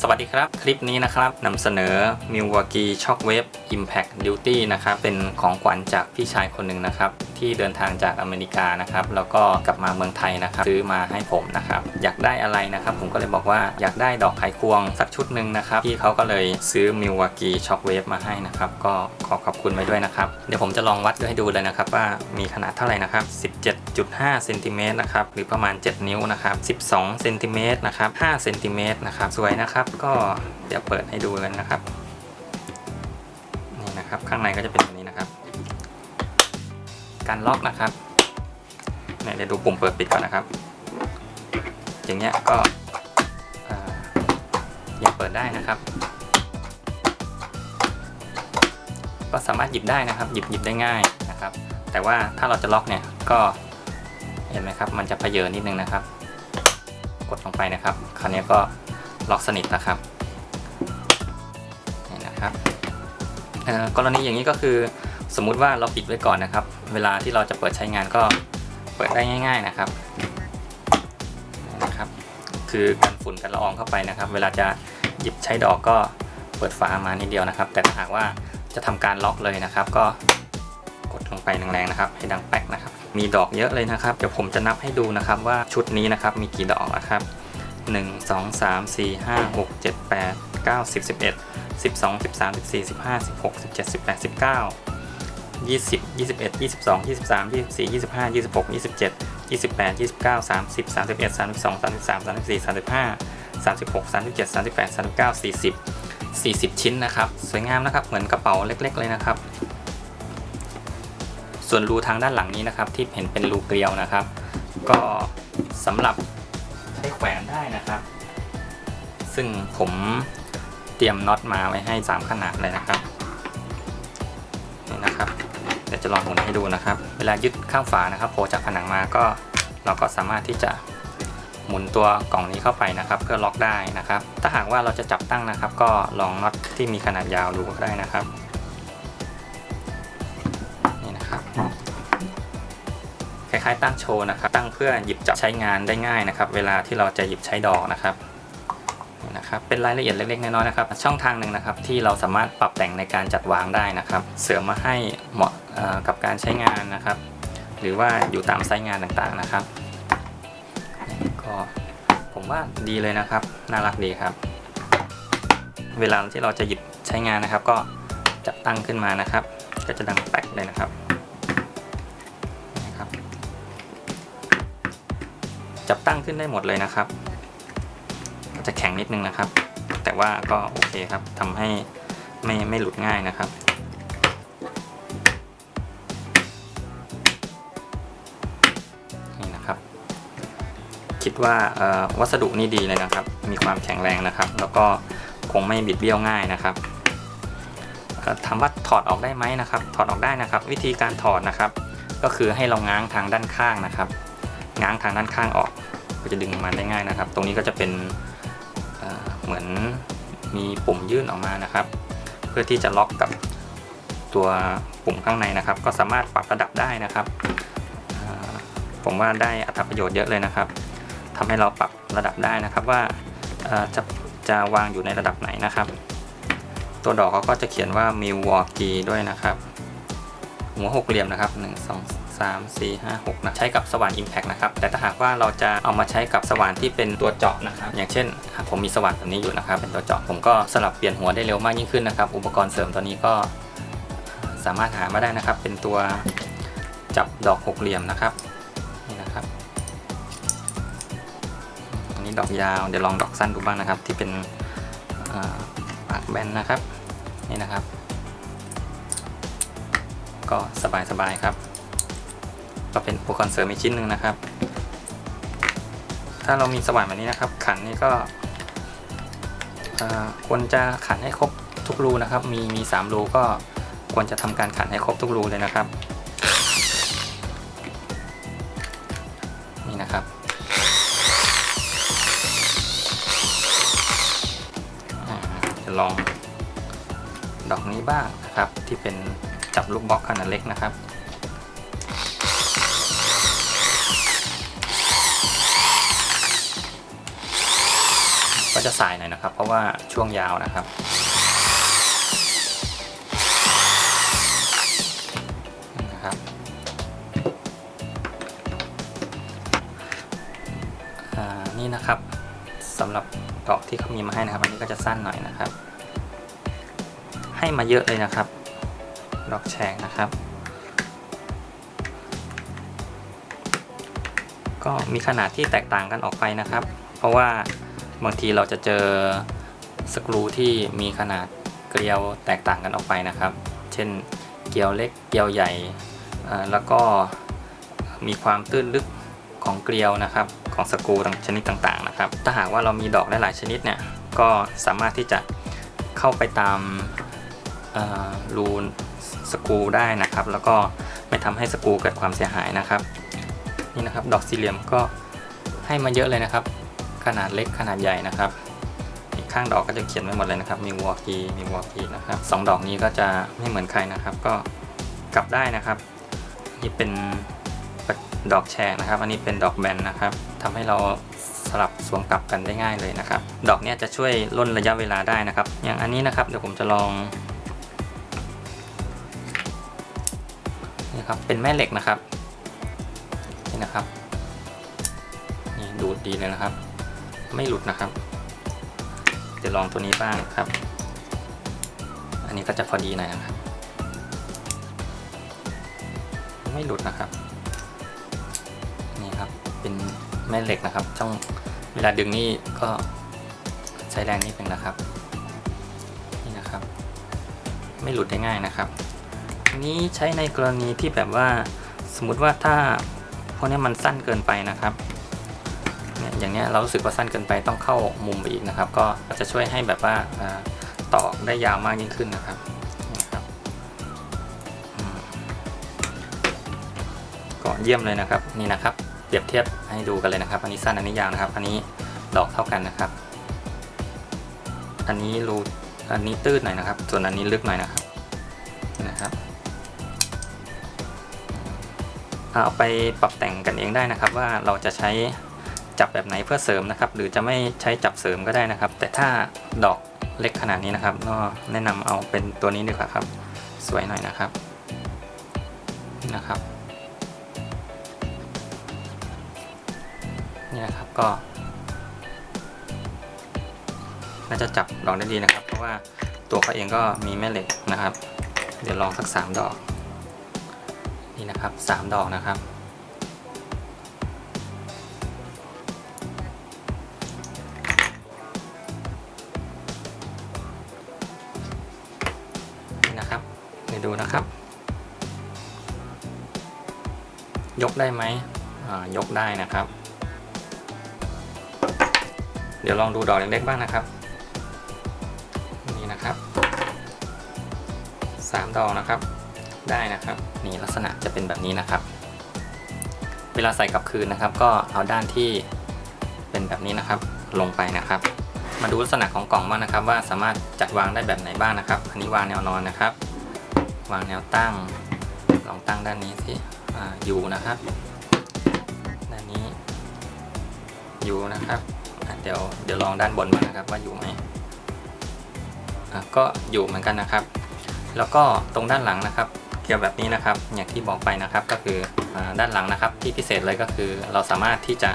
สวัสดีครับ คลิปนี้นะครับนำเสนอ Milwaukee Shockwave Impact Duty นะครับเป็นของขวัญจากพี่ชายคนหนึ่งนะครับ ที่เดินทางจากอเมริกานะครับ แล้วก็กลับมาเมืองไทยนะครับซื้อมาให้ผมนะครับ อยากได้อะไรนะครับ ผมก็เลยบอกว่าอยากได้ดอกไขควงสักชุดหนึ่งนะครับพี่เขาก็เลยซื้อ Milwaukee Shockwave มาให้นะครับ ก็ขอขอบคุณไว้ด้วยนะครับ เดี๋ยวผมจะลองวัดให้ดูเลยนะครับ ว่ามีขนาดเท่าไหร่นะครับ 17.5เซนติเมตรนะครับหรือประมาณ 7 นิ้วนะครับ 12เซนติเมตรนะครับ5เซนติเมตรนะครับสวยนะครับก็เดี๋ยวเปิดให้ดูเลยนะครับนี่นะครับ ข้างในก็จะเป็นแบบนี้นะครับ การล็อกนะครับเนี่ยเดี๋ยวดูปุ่มเปิดปิดก่อนนะครับ อย่างเงี้ยก็ยังเปิดได้นะครับ ก็สามารถหยิบได้นะครับ หยิบหยิบได้ง่ายนะครับ แต่ว่าถ้าเราจะล็อกเนี่ยก็เห็นไหมครับ มันจะเพเยอนิดนึงนะครับ กดลงไปนะครับ คราวนี้ก็ ล็อกสนิทนะครับนี่นะครับเอ่อกรณีอย่างนี้ก็คือสมมุติว่าเราปิดไว้ก่อนนะครับ เวลาที่เราจะเปิดใช้งานก็เปิดได้ง่าย ๆนะครับนี่นะครับ คือกันฝุ่นกันละอองเข้าไปนะครับ เวลาจะหยิบใช้ดอกก็เปิดฝามานิดเดียวนะครับ แต่ถ้าหากว่าจะทำการล็อกเลยนะครับ ก็กดลงไปแรงๆนะครับ ให้ดังแป๊กนะครับ มีดอกเยอะเลยนะครับ เดี๋ยวผมจะนับให้ดูนะครับว่าชุดนี้นะครับมีกี่ดอกนะครับ 1 2 3 4 5 6 7 8 9 10 11 12 13 14 15 16 17 18 19 20 21 22 23 24 25 26 27 28 29 30 31 32 33 34 35 36 37 38 39 40 40 ชิ้นนะครับ สวยงามนะครับ เหมือนกระเป๋าเล็ก ๆ เลยนะครับ ส่วนรูทางด้านหลังนี้นะครับ ที่เห็นเป็นรูเกลียวนะครับ ก็สำหรับ ช้แขวนได้นะครับ ซึ่งผมเตรียมน็อตมาไว้ให้ 3 ขนาดเลยนะครับนี่นะครับเดี๋ยวจะลองหมุนให้ดูนะครับ เวลายึดข้างฝานะครับโผล่จากผนังมาก็เราก็สามารถที่จะหมุนตัวกล่องนี้เข้าไปนะครับ เพื่อล็อกได้นะครับ ถ้าหากว่าเราจะจับตั้งนะครับ ก็ลองน็อตที่มีขนาดยาวดูก็ได้นะครับ ล้ายๆตั้งโชว์นะครับ ตั้งเพื่อหยิบจับใช้งานได้ง่ายนะครับ เวลาที่เราจะหยิบใช้ดอกนะครับนี่นะครับเป็นรายละเอียดเล็กๆน้อยๆนะครับ ช่องทางหนึ่งนะครับที่เราสามารถปรับแต่งในการจัดวางได้นะครับ เสริมมาให้เหมาะกับการใช้งานนะครับ หรือว่าอยู่ตามไซต์งานต่างๆนะครับก็ผมว่าดีเลยนะครับ น่ารักดีครับ เวลาที่เราจะหยิบใช้งานนะครับ ก็จับตั้งขึ้นมานะครับ ก็จะดังแป๊กเลยนะครับ จับตั้งขึ้นได้หมดเลยนะครับ จะแข็งนิดนึงนะครับ แต่ว่าก็โอเคครับทำให้ไม่ไม่หลุดง่ายนะครับนี่นะครับ คิดว่าวัสดุนี่ดีเลยนะครับ มีความแข็งแรงนะครับ แล้วก็คงไม่บิดเบี้ยวง่ายนะครับถามว่าถอดออกได้ไหมนะครับ ถอดออกได้นะครับ วิธีการถอดนะครับ ก็คือให้เราง้างทางด้านข้างนะครับ ง้างทางด้านข้างออก ก็จะดึงมาได้ง่ายนะครับ ตรงนี้ก็จะเป็นเหมือนมีปุ่มยื่นออกมานะครับ เพื่อที่จะล็อกกับตัวปุ่มข้างในนะครับ ก็สามารถปรับระดับได้นะครับผมว่าได้อัตประโยชน์เยอะเลยนะครับทำให้เราปรับระดับได้นะครับว่าจะจะวางอยู่ในระดับไหนนะครับ ตัวดอกเขาก็จะเขียนว่า Milwaukee ด้วยนะครับ หัวหกเหลี่ยมนะครับ 1 2 3 4 5 6นะใช้กับสว่าน Impact นะครับ แต่ถ้าหากว่าเราจะเอามาใช้กับสว่านที่เป็นตัวเจาะนะครับ อย่างเช่น ผมมีสว่านแบบนี้อยู่นะครับ เป็นตัวเจาะ ผมก็สลับเปลี่ยนหัวได้เร็วมากยิ่งขึ้นนะครับ อุปกรณ์เสริมตัวนี้ก็สามารถหามาได้นะครับ เป็นตัวจับดอกหกเหลี่ยมนะครับ นี่นะครับอันนี้ดอกยาว เดี๋ยวลองดอกสั้นดูบ้างนะครับ ที่เป็นปากแบนนะครับ นี่นะครับ ก็สบายๆครับ ก็เป็นอุปกรณ์เสริมอีกชิ้นหนึ่งนะครับ ถ้าเรามีสว่านแบบนี้นะครับ ขันนี่ก็ควรจะขันให้ครบทุกรูนะครับ มีมีสามรูก็ควรจะทำการขันให้ครบทุกรูเลยนะครับนี่นะครับจะลองดอกนี้บ้างนะครับ ที่เป็นจับลูกบล็อกขนาดเล็กนะครับ จะสายหน่อยนะครับ เพราะว่าช่วงยาวนะครับ นะครับอ่านี่นะครับสำหรับดอกที่เขามีมาให้นะครับ อันนี้ก็จะสั้นหน่อยนะครับ ให้มาเยอะเลยนะครับ ดอกแฉกนะครับ ก็มีขนาดที่แตกต่างกันออกไปนะครับ เพราะว่า บางทีเราจะเจอสกรูที่มีขนาดเกลียวแตกต่างกันออกไปนะครับ เช่นเกลียวเล็กเกลียวใหญ่ แล้วก็มีความตื้นลึกของเกลียวนะครับของสกรูต่างชนิดต่างๆนะครับ ถ้าหากว่าเรามีดอกหลายๆชนิดเนี่ยก็สามารถที่จะเข้าไปตามรูสกรูได้นะครับ แล้วก็ไม่ทำให้สกรูเกิดความเสียหายนะครับ นี่นะครับ ดอกสี่เหลี่ยมก็ให้มาเยอะเลยนะครับ ขนาดเล็กขนาดใหญ่นะครับ อีกข้างดอกก็จะเขียนไว้หมดเลยนะครับ มีวอกีมีวอกีนะครับสองดอกนี้ก็จะไม่เหมือนใครนะครับ ก็กลับได้นะครับ นี่เป็นดอกแฉกนะครับ อันนี้เป็นดอกแบนนะครับทำให้เราสลับสวมกลับกันได้ง่ายเลยนะครับ ดอกเนี้ยจะช่วยล่นระยะเวลาได้นะครับ อย่างอันนี้นะครับเดี๋ยวผมจะลองนี่ครับเป็นแม่เหล็กนะครับนี่นะครับนี่ดูดดีเลยนะครับ ไม่หลุดนะครับเดี๋ยวลองตัวนี้บ้างครับ อันนี้ก็จะพอดีหน่อยนะครับ ไม่หลุดนะครับ นี่ครับ เป็นแม่เหล็กนะครับต้องเวลาดึงนี่ก็ใช้แรงนิดนึงนะครับ นี่นะครับ ไม่หลุดได้ง่ายนะครับอันนี้ใช้ในกรณีที่แบบว่าสมมุติว่าถ้าพวกนี้มันสั้นเกินไปนะครับ อย่างเนี้ยเรารู้สึกว่าสั้นเกินไปต้องเข้ามุมไปอีกนะครับ ก็จะช่วยให้แบบว่าต่อได้ยาวมากยิ่งขึ้นนะครับก็เยี่ยมเลยนะครับนี่นะครับเปรียบเทียบให้ดูกันเลยนะครับ อันนี้สั้นอันนี้ยาวนะครับ อันนี้ดอกเท่ากันนะครับ อันนี้รูอันนี้ตื้นหน่อยนะครับ ส่วนอันนี้ลึกหน่อยนะครับนะครับเอาไปปรับแต่งกันเองได้นะครับว่าเราจะใช้ จับแบบไหนเพื่อเสริมนะครับ หรือจะไม่ใช้จับเสริมก็ได้นะครับ แต่ถ้าดอกเล็กขนาดนี้นะครับก็แนะนำเอาเป็นตัวนี้ดีกว่าครับ สวยหน่อยนะครับนี่นะครับนี่นะครับก็น่าจะจับดอกได้ดีนะครับ เพราะว่าตัวเขาเองก็มีแม่เหล็กนะครับ เดี๋ยวลองสักสามดอก นี่นะครับสามดอกนะครับ ดูนะครับ ยกได้ไหมยกได้นะครับ เดี๋ยวลองดูดอกเล็กๆบ้างนะครับ นี่นะครับสามดอกนะครับ ได้นะครับ นี่ลักษณะจะเป็นแบบนี้นะครับ เวลาใส่กลับคืนนะครับ ก็เอาด้านที่เป็นแบบนี้นะครับ ลงไปนะครับ มาดูลักษณะของกล่องบ้างนะครับ ว่าสามารถจัดวางได้แบบไหนบ้างนะครับ อันนี้วางแนวนอนนะครับ วางแนวตั้ง ลองตั้งด้านนี้สิออยู่นะครับ ด้านนี้อยู่นะครับ เดี๋ยวเดี๋ยวลองด้านบนมานะครับว่าอยู่ไหมก็อยู่เหมือนกันนะครับ แล้วก็ตรงด้านหลังนะครับ เกี่ยวแบบนี้นะครับ อย่างที่บอกไปนะครับก็คืออด้านหลังนะครับ ที่พิเศษเลยก็คือเราสามารถที่จะ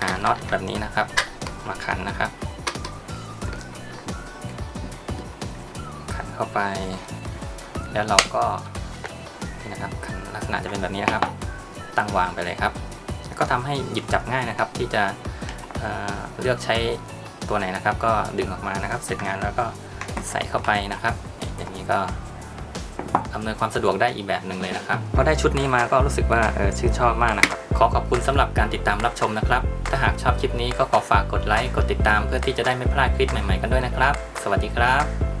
หาน็อตแบบนี้นะครับ มาขันนะครับ ขันเข้าไป แล้วเราก็นี่นะครับลักษณะจะเป็นแบบนี้ครับ ตั้งวางไปเลยครับ ก็ทำให้หยิบจับง่ายนะครับ ที่จะเเลือกใช้ตัวไหนนะครับ ก็ดึงออกมานะครับ เสร็จงานแล้วก็ใส่เข้าไปนะครับ อย่างนี้ก็อำนวยความสะดวกได้อีกแบบหนึ่งเลยนะครับพอได้ชุดนี้มาก็รู้สึกว่าเออชื่นชอบมากนะครับ ขอขอบคุณสำหรับการติดตามรับชมนะครับ ถ้าหากชอบคลิปนี้ก็ขอฝากกดไลค์ กดติดตามเพื่อที่จะได้ไม่พลาดคลิปใหม่ๆกันด้วยนะครับ สวัสดีครับ